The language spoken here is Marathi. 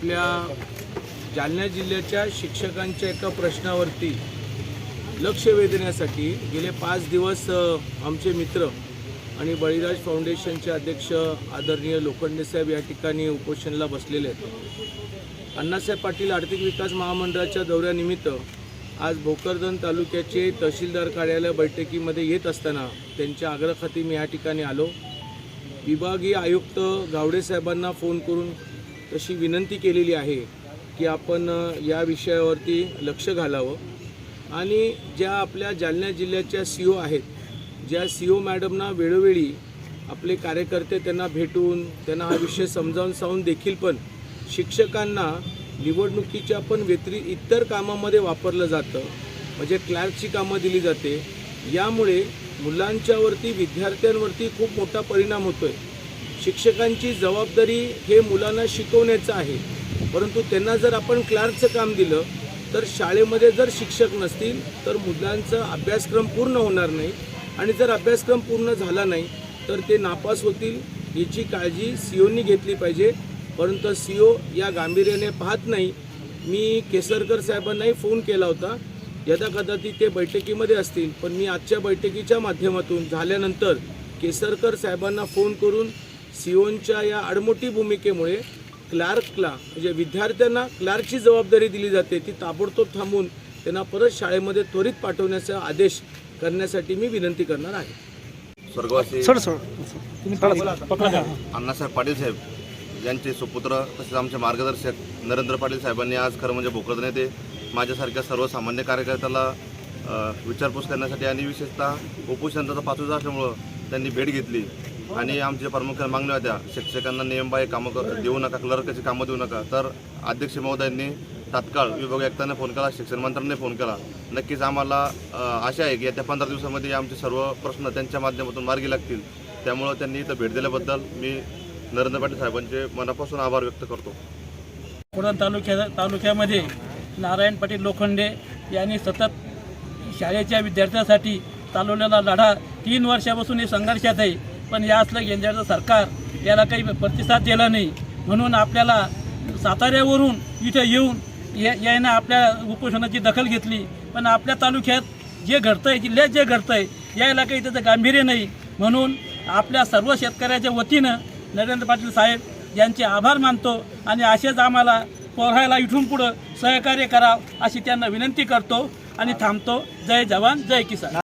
आपल्या जालना जिल्ह्याच्या शिक्षकांच्या एका प्रश्नावरती लक्ष वेधण्यासाठी गेले पाच दिवस आमचे मित्र आणि बळीराज फाउंडेशनचे अध्यक्ष आदरणीय लोखंडे साहेब या ठिकाणी उपोषणाला बसलेले आहेत. अण्णासाहेब पाटील आर्थिक विकास महामंडळाच्या दौऱ्यानिमित्त आज भोकरदन तालुक्याचे तहसीलदार कार्यालय बैठकीमध्ये येत असताना त्यांच्या आग्रहाखाती मी या ठिकाणी आलो. विभागीय आयुक्त गावडे साहेबांना फोन करून तशी विनंती केलेली आहे की आपण या विषयावरती लक्ष घालावं. आणि ज्या आपल्या जालना जिल्ह्याच्या सी ओ आहेत ज्या सी ओ मॅडमना वेळोवेळी आपले कार्यकर्ते त्यांना भेटून त्यांना हा विषय समजावून सांगून देखील पण शिक्षकांना निवडणुकीच्या पण व्यतिरिक्त इतर कामामध्ये वापरलं जातं. म्हणजे क्लार्कची कामं दिली जाते. यामुळे मुलांच्यावरती विद्यार्थ्यांवरती खूप मोठा परिणाम होतो आहे शिक्षकांची जबाबदारी हे मुलांना शिकवण्याचं आहे. परंतु त्यांना जर आपण क्लार्कचं काम दिलं तर शाळेमध्ये जर शिक्षक नसतील तर मुलांचा अभ्यासक्रम पूर्ण होणार नाही. आणि जर अभ्यासक्रम पूर्ण झाला नाही तर ते नापास होतील याची काळजी सीओनी घेतली पाहिजे. परंतु सी ओ या गांभीर्याने पाहत नाही. मी केसरकर साहेबांनाही फोन केला होता. यदा कदाचित ते बैठकीमध्ये असतील पण मी आजच्या बैठकीच्या माध्यमातून झाल्यानंतर केसरकर साहेबांना फोन करून सिओनच्या या आडमोठी भूमिकेमुळे क्लार्कला म्हणजे विद्यार्थ्यांना क्लार्कची जबाबदारी दिली जाते ती ताबडतोब थांबून त्यांना परत शाळेमध्ये त्वरित पाठवण्याचा आदेश करण्यासाठी मी विनंती करणार आहे. स्वर्गवासी अण्णासाहेब पाटील साहेब यांचे सुपुत्र तसेच आमचे मार्गदर्शक नरेंद्र पाटील साहेबांनी आज खरं म्हणजे भोकरदन येथे माझ्यासारख्या सर्वसामान्य कार्यकर्त्याला विचारपूस करण्यासाठी आणि विशेषतः उपोषणाचा पाचवीचा असल्यामुळं त्यांनी भेट घेतली. आणि आमच्या प्रामुख्याने मागण्या होत्या. शिक्षकांना नियमबाह्य कामं देऊ नका क्लर्कची कामं देऊ नका. तर अध्यक्ष महोदयांनी तात्काळ विभाग आयुक्तांना फोन केला शिक्षण मंत्र्यांनी फोन केला. नक्कीच आम्हाला आशा आहे की येत्या पंधरा दिवसामध्ये आमचे सर्व प्रश्न त्यांच्या माध्यमातून मार्गी लागतील. त्यामुळं त्यांनी इथं भेट दिल्याबद्दल मी नरेंद्र पाटील साहेबांचे मनापासून आभार व्यक्त करतो. पुरण तालुक्या तालुक्यामध्ये नारायण पाटील लोखंडे यांनी सतत शाळेच्या विद्यार्थ्यांसाठी चालवलेला लढा तीन वर्षापासून हे संघर्षात आहे. पण या असलं केंद्राचं सरकार याला काही प्रतिसाद दिला नाही. म्हणून आपल्याला साताऱ्यावरून इथे येऊन या यानं आपल्या उपोषणाची दखल घेतली. पण आपल्या तालुक्यात जे घडतं आहे जिल्ह्यात जे घडतं आहे यायला काही त्याचं गांभीर्य नाही. म्हणून आपल्या सर्व शेतकऱ्याच्या वतीनं नरेंद्र पाटील साहेब यांचे आभार मानतो आणि असेच आम्हाला पोरायला इथून पुढं सहकार्य करा अशी त्यांना विनंती करतो आणि थांबतो. जय जवान जय किसान.